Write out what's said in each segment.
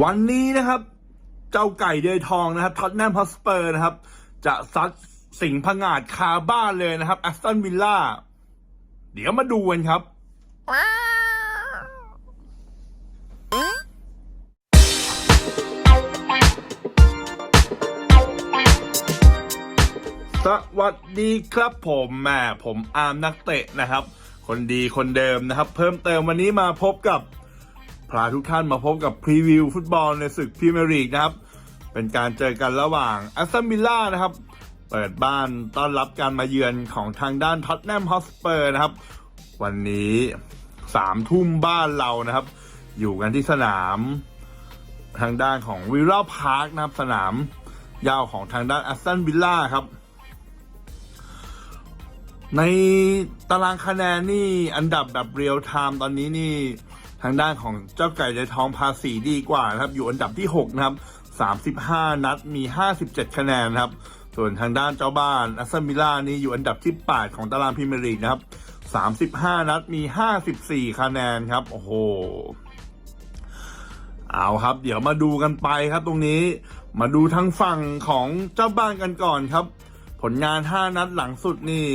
วันนี้นะครับ เจ้าไก่เดยทองนะครับท็อตแนมฮอสเปอร์นะครับ จะซัดสิงห์ผงาดคาบ้านเลยนะครับแอสตันวิลล่าเดี๋ยวมาดูกันครับสวัสดีครับผมแหม่ผมอาร์มนักเตะนะครับ คนดีคนเดิมนะครับ เพิ่มเติมวันนี้มาพบกับ พาทุกท่านมาพบกับพรีวิวฟุตบอลในศึกพรีเมียร์ลีกนะครับ เป็นการเจอกันระหว่างแอสตันวิลล่านะครับ เปิดบ้านต้อนรับการมาเยือนของทางด้านท็อตแนมฮอสเปอร์นะครับ วันนี้สามทุ่มบ้านเรานะครับ อยู่กันที่สนามทางด้านของวิลล่าพาร์คนะครับสนามยาวของทางด้านแอสตันวิลล่าครับ ในตารางคะแนนนี่อันดับแบบเรียลไทม์ตอนนี้นี่ทางด้านของเจ้าไก่ในทองภาษีดีกว่านะครับ อยู่อันดับที่ 6 นะครับ 35 นัดมี 57 คะแนนครับ ส่วนทางด้านเจ้าบ้านอัสซันมิล่านี่อยู่อันดับที่ 8 ของตารางพรีเมียร์ลีกนะครับ 35 นัดมี 54 คะแนนครับ โอ้โห เอาครับ เดี๋ยวมาดูกันไปครับตรงนี้ มาดูทางฝั่งของเจ้าบ้านกันก่อนครับ ผลงาน 5 นัดหลังสุดนี่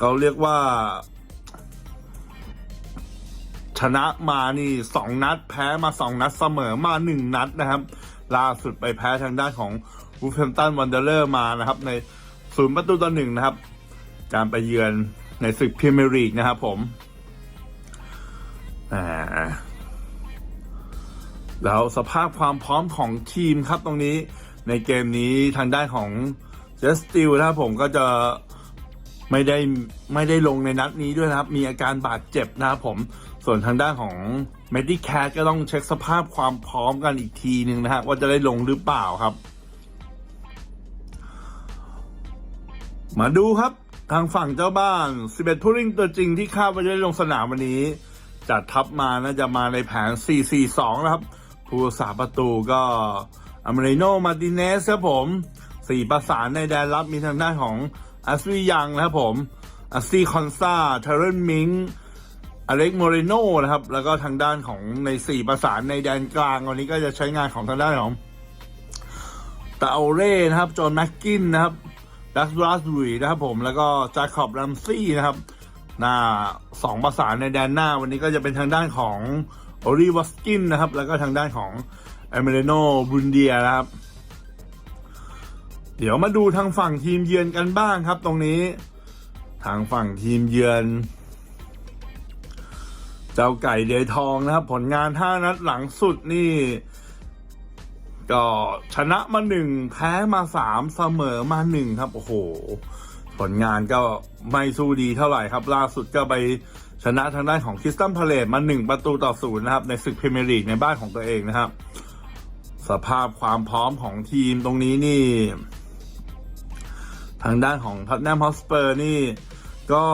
เขาเรียกว่า ชนะมานี่สองนัด แพ้มาสองนัดเสมอมาหนึ่งนัดนะครับ ล่าสุดไปแพ้ทางด้านของวูฟแฮมตันวันเดอร์เลอร์มานะครับ ในศูนย์ประตูต่อหนึ่งนะครับ การไปเยือนในศึกพรีเมียร์ลีกนะครับผมอ่าแล้วสภาพความพร้อมของทีมครับตรงนี้ในเกมนี้ทางด้านของเจสติลนะครับผมก็จะ ไม่ได้ไม่ได้ลงในนัดนี้ด้วยนะครับ มีอาการบาดเจ็บนะครับผม ส่วนทางด้านของ m e d i c a t ก็ต้องเช็คสภาพความพร้อมกันอีกทีหนึ่งนะฮะว่าจะได้ลงหรือเปล่าครับ มาดูครับทางฝั่งเจ้าบ้าน 11 ผู้เล่นตัวจริงที่คาดว่าจะได้ลงสนามวันนี้ จัดทัพมาน่าจะมาในแผน 4-4-2 นะครับ ผู้สาประตูก็อเมริโนมาติเนสครับผมสี่ประสานในแดนรับมีทางด้านของ อัสวียังนะครับผมอัสซีคอนซาเทเรนมิงอเล็กโมเรโนนะครับ แล้วก็ทางด้านของในสี่ประสานในแดนกลาง วันนี้ก็จะใช้งานของทางด้านของตาโอเร่นะครับ จอห์นแม็กกินนะครับดัสราสบุยนะครับผมแล้วก็จาคอบรัมซี่นะครับหน้าสองประสานในแดนหน้า วันนี้ก็จะเป็นทางด้านของโอริวัสกินนะครับ แล้วก็ทางด้านของเอเมเรโนบุนเดียนะครับ เดี๋ยวมาดูทางฝั่งทีมเยือนกันบ้างครับ ตรงนี้ ทางฝั่งทีมเยือน เจ้าไก่เดยทองนะครับ ผลงาน5นัดหลังสุดนี่ ก็ชนะมาหนึ่งแพ้มาสามเสมอมาหนึ่งครับ โอ้โห ผลงานก็ไม่สู้ดีเท่าไหร่ครับ ล่าสุดก็ไปชนะทางด้านของคริสตันพาเลตมาหนึ่งประตูต่อศูนย์นะครับ ในศึกพรีเมียร์ลีกในบ้านของตัวเองนะครับ สภาพความพร้อมของทีมตรงนี้นี่ ทางด้านของท็อตแนมฮอสเปอร์นี่ก็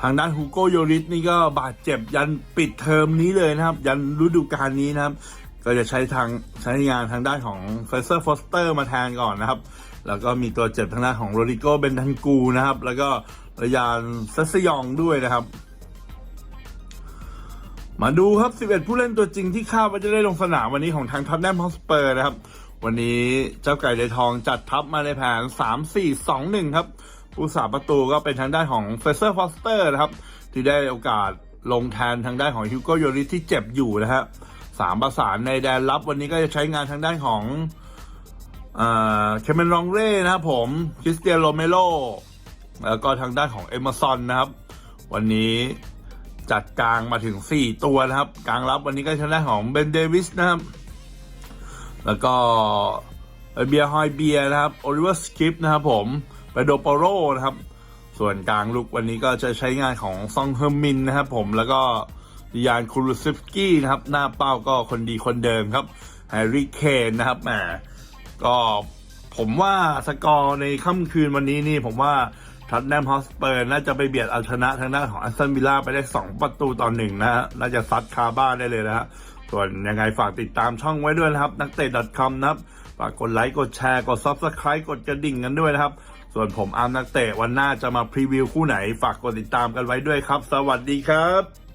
ทางด้านฮูโกโยริสนี่ก็บาดเจ็บยันปิดเทอมนี้เลยนะครับ ยันฤดูกาลนี้นะครับ ก็จะใช้ทางใช้งานทางด้านของเฟเซอร์ฟอสเตอร์มาแทนก่อนนะครับ แล้วก็มีตัวเจ็บทางด้านของโรดิโกเบนทันกูนะครับ แล้วก็ระยานเซสยองด้วยนะครับมาดูครับ 11 ผู้เล่นตัวจริงที่คาดว่าจะได้ลงสนามวันนี้ของทางท็อตแนมฮอสเปอร์นะครับ วันนี้เจ้าไก่ไดทองจัดทัพมาในแผน 3-4-2-1 ครับผู้สาประตูก็เป็นทางด้านของเฟเซอร์ฟอสเตอร์นะครับ ที่ได้โอกาสลงแทนทางด้านของฮิวโกโยริที่เจ็บอยู่นะฮะสามประสานในแดนรับวันนี้ก็จะใช้งานทางด้านของเคเมนรองเร่นะครับผมคริสเตียนโรเมโลแล้วก็ทางด้านของเอมอซอนนะครับ วันนี้จัดกลางมาถึง 4 ตัวนะครับ กลางรับวันนี้ก็ทางด้านของเบนเดวิสนะครับ แล้วก็เบียร์ฮอยเบียร์นะครับโอลิเวอร์สกิปนะครับผมไปโดโปโรนะครับ ส่วนกลางลุกวันนี้ก็จะใช้งานของซองเฮอร์มินนะครับผมแล้วก็ยานคูรุซิฟกี้นะครับ หน้าเป้าก็คนดีคนเดิมครับแฮร์รี่เคนนะครับแหมก็ผมว่าสกอร์ในค่ำคืนวันนี้นี่ผมว่าท็อตแนมฮอสเปอร์น่าจะไปเบียดเอาชนะทางด้านของอัสตันวิลล่าไปได้ 2 ประตูต่อหนึ่งนะฮะน่าจะซัดคาบ้านได้เลยนะฮะ ส่วนยังไงฝากติดตามช่องไว้ด้วยนะครับ นักเตะ .com นะครับฝากกดไลค์กดแชร์กด Subscribe กดกระดิ่งกันด้วยนะครับ ส่วนผมอาร์มนักเตะวันหน้าจะมาพรีวิวคู่ไหน ฝากกดติดตามกันไว้ด้วยครับ สวัสดีครับ